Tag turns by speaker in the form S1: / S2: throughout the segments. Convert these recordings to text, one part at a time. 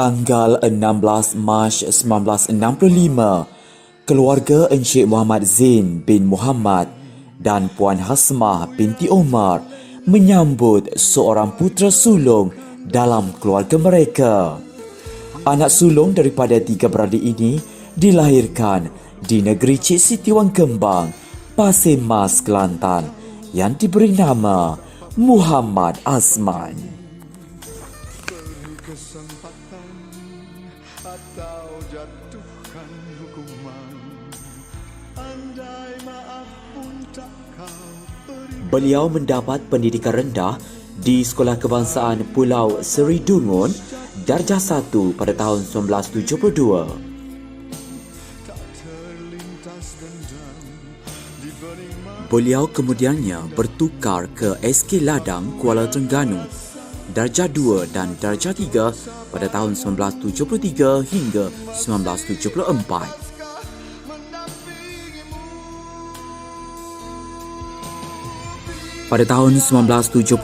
S1: Tanggal 16 Mac 1965, keluarga Encik Muhammad Zain bin Muhammad dan Puan Hasmah binti Omar menyambut seorang putera sulung dalam keluarga mereka. Anak sulung daripada tiga beradik ini dilahirkan di negeri Cik Siti Wang Kembang, Pasir Mas, Kelantan yang diberi nama Muhammad Azman. Beliau mendapat pendidikan rendah di Sekolah Kebangsaan Pulau Seri Dungun darjah 1 pada tahun 1972.
S2: tak terlintas dendam diberi maaf
S1: Beliau kemudiannya bertukar ke SK Ladang Kuala Terengganu darjah 2 dan darjah 3 pada tahun 1973 hingga 1974. Pada tahun 1975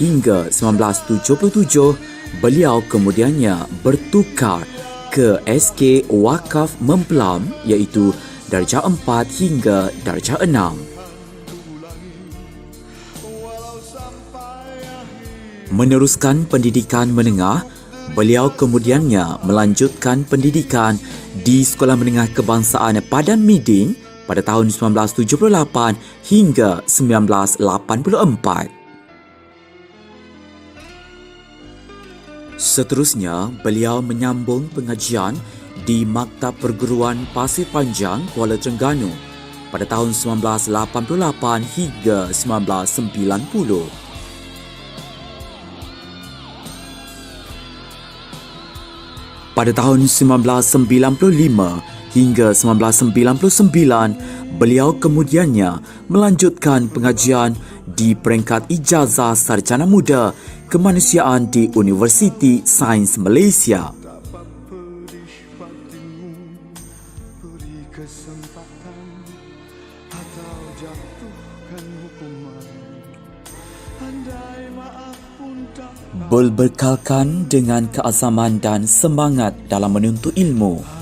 S1: hingga 1977, beliau kemudiannya bertukar ke SK Wakaf Memplam iaitu darjah 4 hingga darjah 6. Meneruskan pendidikan menengah, beliau kemudiannya melanjutkan pendidikan di Sekolah Menengah Kebangsaan Padan Miding pada tahun 1978 hingga 1984. Seterusnya, beliau menyambung pengajian di Maktab Perguruan Pasir Panjang, Kuala Terengganu pada tahun 1988 hingga 1990. Pada tahun 1995 hingga 1999, beliau kemudiannya melanjutkan pengajian di peringkat ijazah sarjana muda kemanusiaan di Universiti Sains Malaysia.
S2: tak
S1: Berbekalkan dengan keazaman dan semangat dalam menuntut ilmu,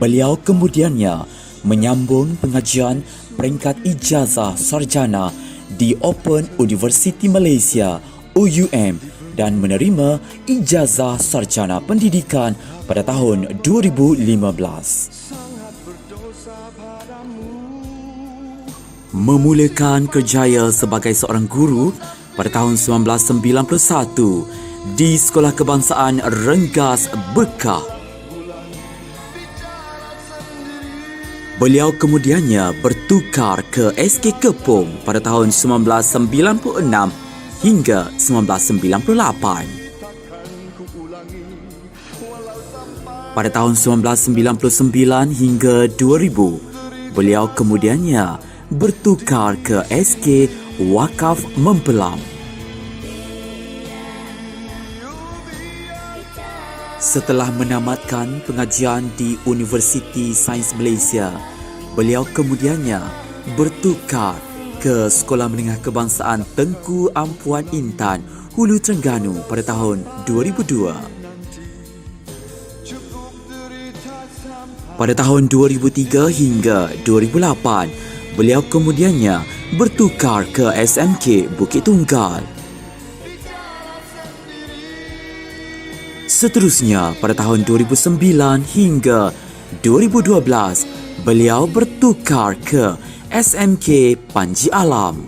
S1: beliau kemudiannya menyambung pengajian peringkat ijazah sarjana di Open University Malaysia OUM dan menerima ijazah sarjana pendidikan pada tahun 2015.
S2: sangat berdosa padamu
S1: memulakan kerjaya sebagai seorang guru pada tahun 1991 di Sekolah Kebangsaan Renggas Bekah. Beliau kemudiannya bertukar ke SK Kepung pada tahun 1996 hingga 1998. Pada tahun 1999 hingga 2000, beliau kemudiannya bertukar ke SK Wakaf Mempelam. Setelah menamatkan pengajian di Universiti Sains Malaysia, beliau kemudiannya bertukar ke Sekolah Menengah Kebangsaan Tengku Ampuan Intan, Hulu Terengganu pada tahun 2002. Pada tahun 2003 hingga 2008, beliau kemudiannya bertukar ke SMK Bukit Tunggal. Seterusnya, pada tahun 2009 hingga 2012, beliau bertukar ke SMK Panji Alam.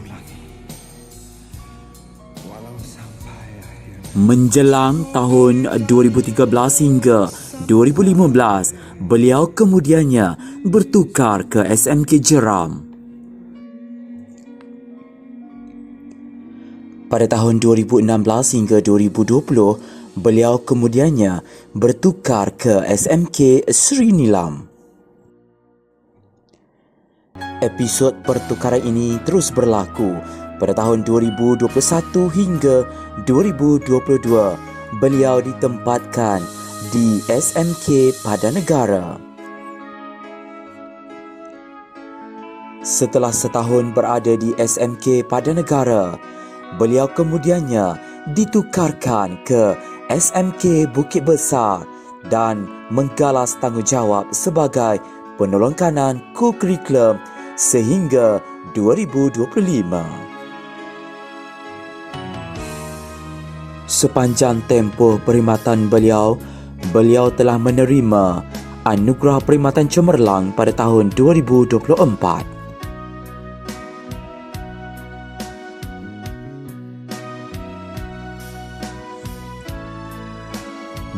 S1: Menjelang tahun 2013 hingga 2015, beliau kemudiannya bertukar ke SMK Jeram. Pada tahun 2016 hingga 2020, beliau kemudiannya bertukar ke SMK Sri Nilam. Episod pertukaran ini terus berlaku pada tahun 2021 hingga 2022. Beliau ditempatkan di SMK Padanegara. Setelah setahun berada di SMK Padanegara, beliau kemudiannya ditukarkan ke SMK Bukit Besar dan menggalas tanggungjawab sebagai penolong kanan co-curriculum sehingga 2025. Sepanjang tempoh perkhidmatan beliau, beliau telah menerima Anugerah Perkhidmatan Cemerlang pada tahun 2024.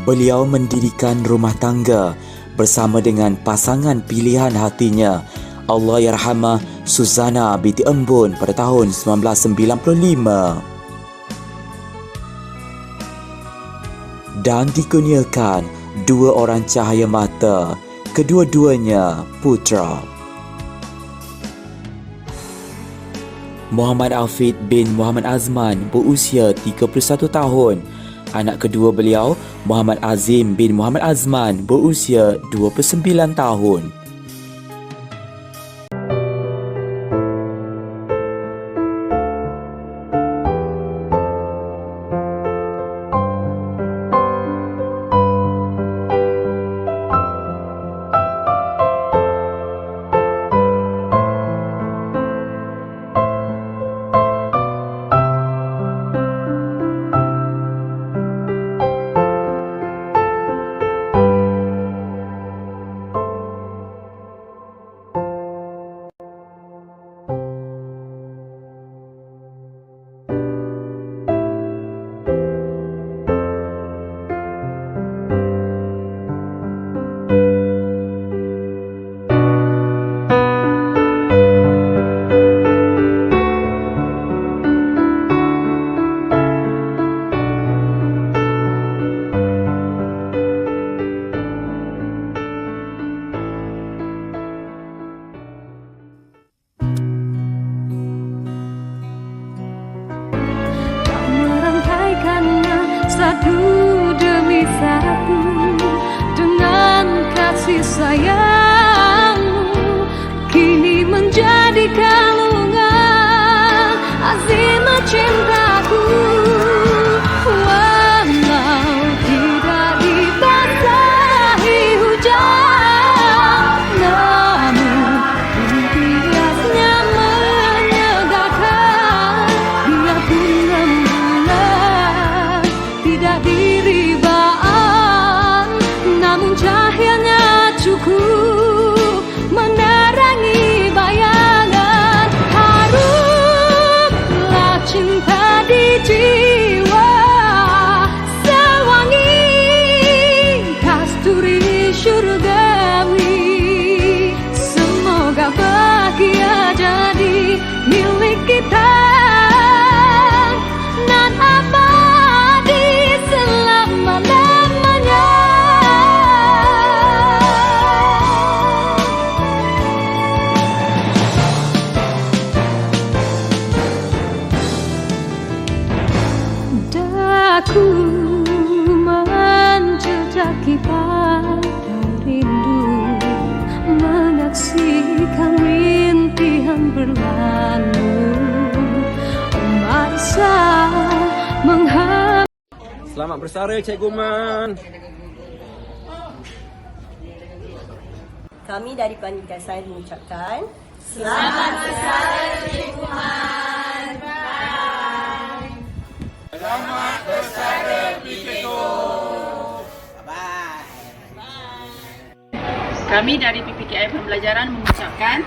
S1: Beliau mendirikan rumah tangga bersama dengan pasangan pilihan hatinya Allah Yarhamah Suzana binti Embun pada tahun 1995 dan dikurniakan dua orang cahaya mata kedua-duanya putra. Muhammad Afid bin Muhammad Azman berusia 31 tahun. Anak kedua beliau, Muhammad Azim bin Muhammad Azman berusia 29 tahun.
S3: Satu demi satu dengan kasih sayangmu kini menjadi kalungan azimah cintaku berlalu. Masa
S4: Selamat bersara Cikgu Man.
S5: Kami dari panitia sains mengucapkan
S6: Kami dari PPKI Pembelajaran mengucapkan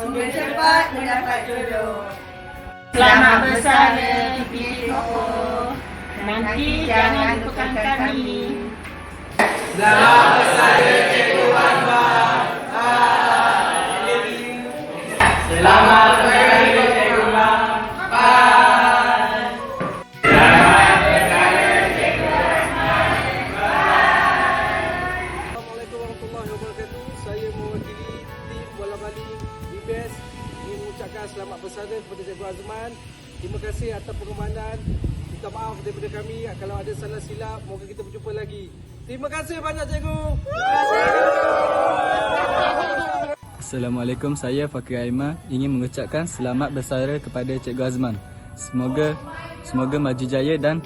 S7: Semoga
S5: cepat mendapat jodoh.
S6: Selamat bersara PPK Nanti jangan lupakan kami.
S4: Assalamualaikum warahmatullahi wabarakatuh. Saya mewakili bola bali BBS ingin mengucapkan selamat bersara kepada Cikgu Azman. Terima kasih atas pengumandan. Minta maaf daripada kami kalau ada salah silap. Moga kita berjumpa lagi. Terima kasih banyak Cikgu.
S8: Assalamualaikum, saya Fakir Aima ingin mengucapkan selamat bersara kepada Cikgu Azman. Semoga semoga maju jaya dan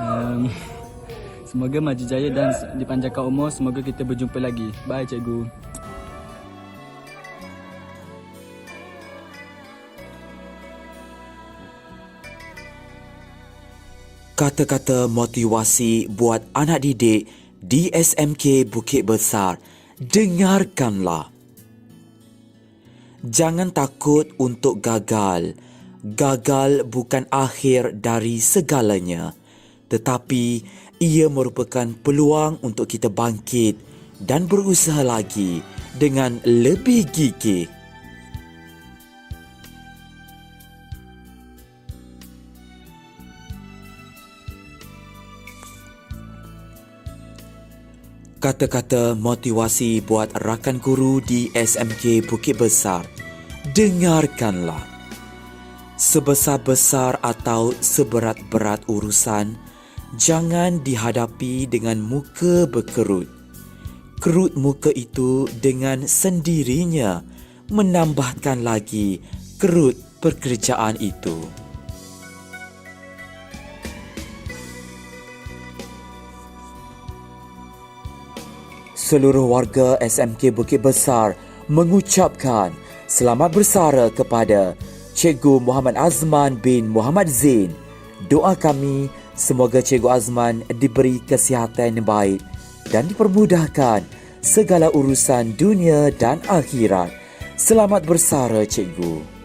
S8: um, semoga maju jaya dan dipanjangkan umur. Semoga kita berjumpa lagi. Bye Cikgu.
S1: Kata-kata motivasi buat anak didik di SMK Bukit Besar. Dengarkanlah. Jangan takut untuk gagal. Gagal bukan akhir dari segalanya. Tetapi ia merupakan peluang untuk kita bangkit dan berusaha lagi dengan lebih gigih. Kata-kata motivasi buat rakan guru di SMK Bukit Besar. Dengarkanlah. Sebesar-besar atau seberat-berat urusan, jangan dihadapi dengan muka berkerut. Kerut muka itu dengan sendirinya menambahkan lagi kerut pekerjaan itu. Seluruh warga SMK Bukit Besar mengucapkan selamat bersara kepada Cikgu Muhammad Azman bin Muhammad Zain. Doa kami semoga Cikgu Azman diberi kesihatan yang baik dan dipermudahkan segala urusan dunia dan akhirat. Selamat bersara Cikgu.